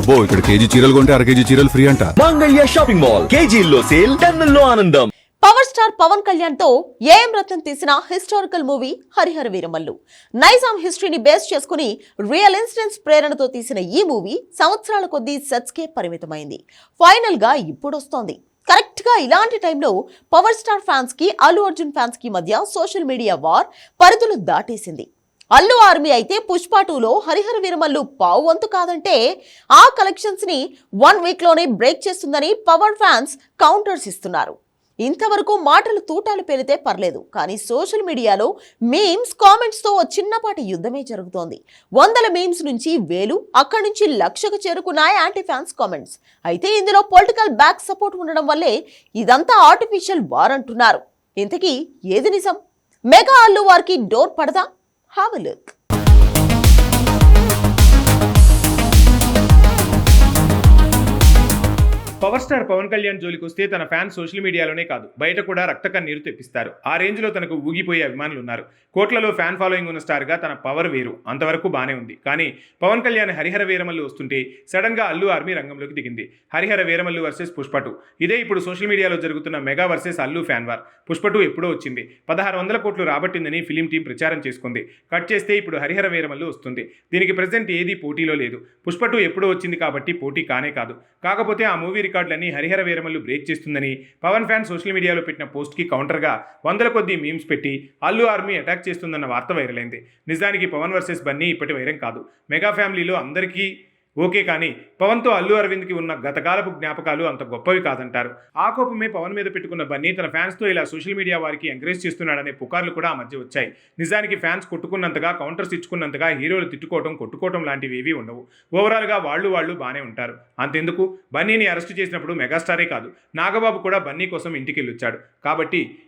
అబ్బో ఇక్కడ కేజీ చీరలు కొంటే అర కేజీ చీరలు ఫ్రీ అంట. Mangalya shopping mall. కేజీల్లో సేల్ టన్నుల్లో ఆనందం. పవర్ స్టార్ పవన్ కళ్యాణ్తో ఏఎం రత్నం తీసిన హిస్టారికల్ మూవీ హరిహర వీరమల్లు. నైజాం హిస్టరీని బేస్ చేసుకుని రియల్ ఇన్సిడెంట్స్ ప్రేరణతో తీసిన ఈ మూవీ సంవత్సరాల కొద్దీ సెట్స్ కే పరిమితమైంది. ఫైనల్గా ఇప్పుడొస్తోంది. కరెక్ట్గా ఇలాంటి టైంలో పవర్ స్టార్ ఫ్యాన్స్కి అల్లు అర్జున్ ఫ్యాన్స్కి మధ్య సోషల్ మీడియా వార్ పరిధులు దాటేసింది. అల్లు ఆర్మీ అయితే పుష్ప టూలో హరిహర విరమల్లు పావు వంతు కాదంటే ఆ కలెక్షన్స్ని వన్ వీక్లోనే బ్రేక్ చేస్తుందని పవర్ ఫ్యాన్స్ కౌంటర్స్ ఇస్తున్నారు. ఇంతవరకు మాటలు తూటాలు పెరితే పర్లేదు కానీ సోషల్ మీడియాలో మీమ్స్ కామెంట్స్తో ఓ చిన్నపాటి యుద్ధమే జరుగుతోంది. వందల మీమ్స్ నుంచి వేలు అక్కడి నుంచి లక్షకు చేరుకున్నాయి యాంటీ ఫ్యాన్స్ కామెంట్స్ అయితే ఇందులో పొలిటికల్ బ్యాక్ సపోర్ట్ ఉండడం వల్లే ఇదంతా ఆర్టిఫిషియల్ వార్ అంటున్నారు. ఇంతకీ ఏది నిజం? మెగా అల్లు వారికి డోర్ పడదా? Have a look. Power star Pawan Kalyan జోలికి వస్తే తన ఫ్యాన్స్ సోషల్ మీడియాలోనే కాదు బయట కూడా రక్త కన్నీరు తెప్పిస్తారు. ఆ రేంజ్లో తనకు ఊగిపోయే అభిమానులు ఉన్నారు కోట్లలో ఫ్యాన్ ఫాలోయింగ్ ఉన్న స్టార్గా తన పవర్ వేరు అంతవరకు బానే ఉంది. కానీ పవన్ కళ్యాణ్ హరిహర వీరమల్లు వస్తుంటే సడన్గా అల్లు ఆర్మీ రంగంలోకి దిగింది. హరిహర వీరమల్లు వర్సెస్ పుష్పటు ఇదే ఇప్పుడు సోషల్ మీడియాలో జరుగుతున్న mega versus Allu fan war. Pushpa two ఎప్పుడో వచ్చింది. పదహారు వందల కోట్లు రాబట్టిందని ఫిలిం టీం ప్రచారం చేసుకుంది. కట్ చేస్తే ఇప్పుడు హరిహర వీరమల్లు వస్తుంది. దీనికి ప్రజెంట్ ఏది పోటీలో లేదు. పుష్పటు ఎప్పుడో వచ్చింది కాబట్టి పోటీ కానే కాదు. కాకపోతే ఆ మూవీ రికార్డులన్నీ హరిహర వీరమల్లు బ్రేక్ చేస్తుందని పవన్ ఫ్యాన్ సోషల్ మీడియాలో పెట్టిన పోస్ట్కి కౌంటర్గా వందల కొద్దీ మీమ్స్ పెట్టి అల్లు ఆర్మీ అటాక్ చేస్తుందన్న వార్త వైరల్ అయింది. నిజానికి పవన్ వర్సెస్ బన్నీ ఇప్పటి వైరం కాదు. మెగా ఫ్యామిలీలో అందరికీ ఓకే కానీ పవన్తో అల్లు అరవింద్కి ఉన్న గతకాలపు జ్ఞాపకాలు అంత గొప్పవి కాదంటారు. ఆ కోపమే పవన్ మీద పెట్టుకున్న బన్నీ తన ఫ్యాన్స్తో ఇలా సోషల్ మీడియా వారికి ఎంకరేజ్ చేస్తున్నాడనే పుకార్లు కూడా ఆ మధ్య వచ్చాయి. నిజానికి ఫ్యాన్స్ కొట్టుకున్నంతగా కౌంటర్స్ ఇచ్చుకున్నంతగా హీరోలు తిట్టుకోవటం కొట్టుకోవటం లాంటివి ఏవీ ఉండవు. ఓవరాల్గా వాళ్ళు వాళ్ళు బాగానే ఉంటారు. అంతెందుకు? బన్నీని అరెస్ట్ చేసినప్పుడు మెగాస్టారే కాదు. నాగబాబు కూడా బన్నీ కోసం ఇంటికి వెళ్ళొచ్చాడు కాబట్టి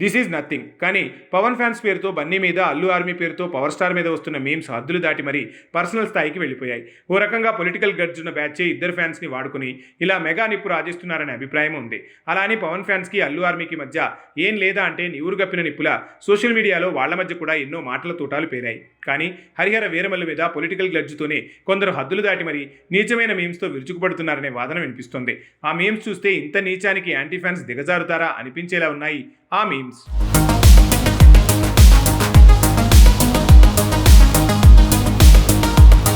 దిస్ ఈజ్ నథింగ్ కానీ పవన్ ఫ్యాన్స్ పేరుతో బన్నీ మీద అల్లు ఆర్మీ పేరుతో పవర్ స్టార్ మీద వస్తున్న మీమ్స్ హద్దులు దాటి మరీ పర్సనల్ స్థాయికి వెళ్ళిపోయాయి. ఓ రకంగా పొలిటికల్ గడ్జ్ ఉన్న బ్యాచే ఇద్దరు ఫ్యాన్స్ని వాడుకుని ఇలా మెగా నిప్పు రాజేస్తున్నారనే అభిప్రాయం ఉంది. అలా అని పవన్ ఫ్యాన్స్కి అల్లు ఆర్మీకి మధ్య ఏం లేదా అంటే నివురు గప్పిన నిప్పుల సోషల్ మీడియాలో వాళ్ళ మధ్య కూడా ఎన్నో మాటల తూటాలు పేరాయి. కానీ హరిహర వీరమల్లు మీద పొలిటికల్ గ్లడ్జ్తోనే కొందరు హద్దులు దాటి మరి నీచమైన మీమ్స్తో విరుచుకుపడుతున్నారనే వాదన వినిపిస్తుంది. ఆ మీమ్స్ చూస్తే ఇంత నీచానికి యాంటీ ఫ్యాన్స్ దిగజారుతారా అనిపించేలా ఉన్నాయి ఆ మీమ్స్